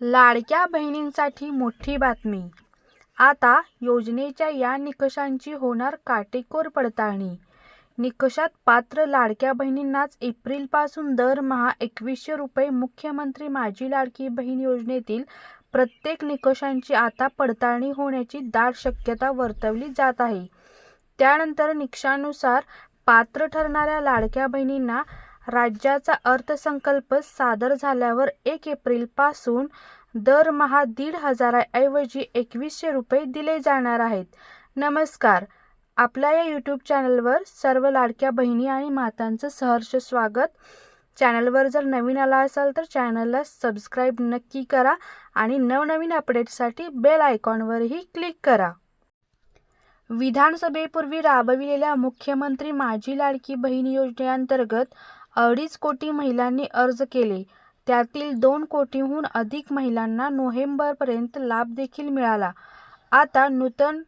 लाडक्या बहिणींसाठी मोठी बातमी. आता योजनेच्या या निकषांची होणार काटेकोर पडताळणी. निकषात पात्र लाडक्या बहिणींनाच एप्रिलपासून दरमहा एकवीसशे रुपये मुख्यमंत्री माझी लाडकी बहीण योजनेतील प्रत्येक निकषांची आता पडताळणी होण्याची दाट शक्यता वर्तवली जात आहे. त्यानंतर निकषानुसार पात्र ठरणाऱ्या लाडक्या बहिणींना राज्याचा अर्थसंकल्प सादर झाल्यावर एक एप्रिलपासून दरमहा दीड हजाराऐवजी एकवीसशे रुपये दिले जाणार आहेत. नमस्कार. आपल्या या यूट्यूब चॅनलवर सर्व लाडक्या बहिणी आणि मातांचं सहर्ष स्वागत. चॅनलवर जर नवीन आला असाल तर चॅनलला सबस्क्राईब नक्की करा आणि नवनवीन अपडेटसाठी बेल आयकॉनवरही क्लिक करा. विधानसभेपूर्वी राबविलेल्या मुख्यमंत्री माझी लाडकी बहीण योजनेअंतर्गत अडीच कोटी महिलांनी अर्ज केले. त्यातील दोन कोटीहून अधिक महिलांना नोव्हेंबरपर्यंत लाभ देखील मिळाला. आता नूतन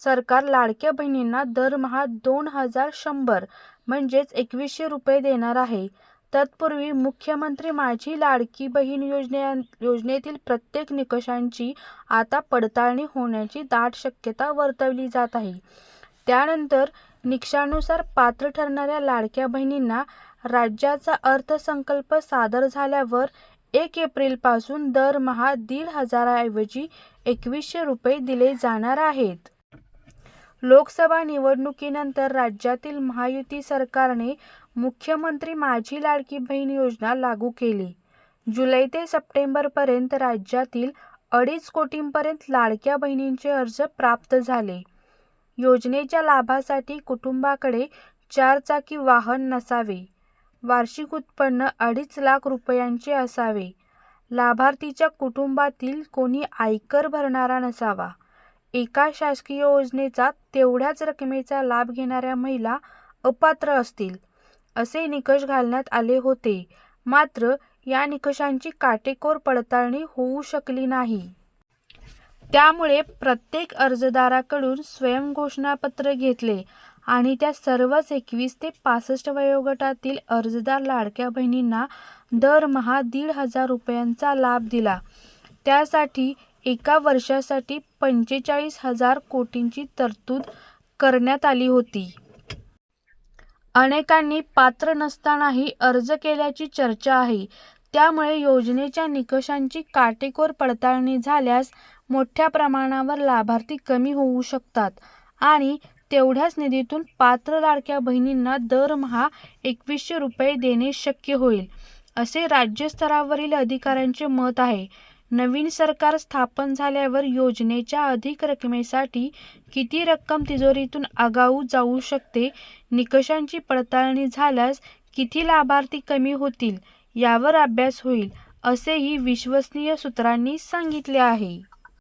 सरकार लाडक्या बहिणींना दरमहा दोन हजार शंभर म्हणजेच एकवीसशे रुपये देणार आहे. तत्पूर्वी मुख्यमंत्री माझी लाडकी बहीण योजने योजनेतील प्रत्येक निकषांची आता पडताळणी होण्याची दाट शक्यता वर्तवली जात आहे. त्यानंतर निकषानुसार पात्र ठरणाऱ्या लाडक्या बहिणींना राज्याचा अर्थसंकल्प सादर झाल्यावर एक एप्रिलपासून दरमहा दीड हजाराऐवजी एकवीसशे रुपये दिले जाणार आहेत. लोकसभा निवडणुकीनंतर राज्यातील महायुती सरकारने मुख्यमंत्री माझी लाडकी बहीण योजना लागू केली. जुलै ते सप्टेंबरपर्यंत राज्यातील अडीच कोटींपर्यंत लाडक्या बहिणींचे अर्ज प्राप्त झाले. योजनेच्या लाभासाठी कुटुंबाकडे चारचाकी वाहन नसावे. वार्षिक उत्पन्न अडीच लाख रुपयांचे असावे. लाभार्थीच्या कुटुंबातील कोणी आयकर भरणारा नसावा. एका शासकीय योजनेचा तेवढ्याच रकमेचा लाभ घेणाऱ्या महिला अपात्र असतील असे निकष घालण्यात आले होते. मात्र या निकषांची काटेकोर पडताळणी होऊ शकली नाही. त्यामुळे प्रत्येक अर्जदाराकडून स्वयंघोषणापत्र घेतले आणि त्या सर्वच एकवीस ते पासष्ट वयोगटातील अर्जदार लाडक्या बहिणींना दरमहा दीड हजार रुपयांचा लाभ दिला. त्यासाठी एका वर्षासाठी पंचेचाळीस हजार कोटींची तरतूद करण्यात आली होती. अनेकांनी पात्र नसतानाही अर्ज केल्याची चर्चा आहे. त्यामुळे योजनेच्या निकषांची काटेकोर पडताळणी झाल्यास मोठ्या प्रमाणावर लाभार्थी कमी होऊ शकतात आणि तेवढ्याच निधीतून पात्र लाडक्या बहिणींना दरमहा एकवीसशे रुपये देणे शक्य होईल असे राज्यस्तरावरील अधिकाऱ्यांचे मत आहे. नवीन सरकार स्थापन झाल्यावर योजनेच्या अधिक रकमेसाठी किती रक्कम तिजोरीतून आगाऊ जाऊ शकते निकषांची पडताळणी झाल्यास किती लाभार्थी कमी होतील यावर अभ्यास होईल असेही विश्वसनीय सूत्रांनी सांगितले आहे.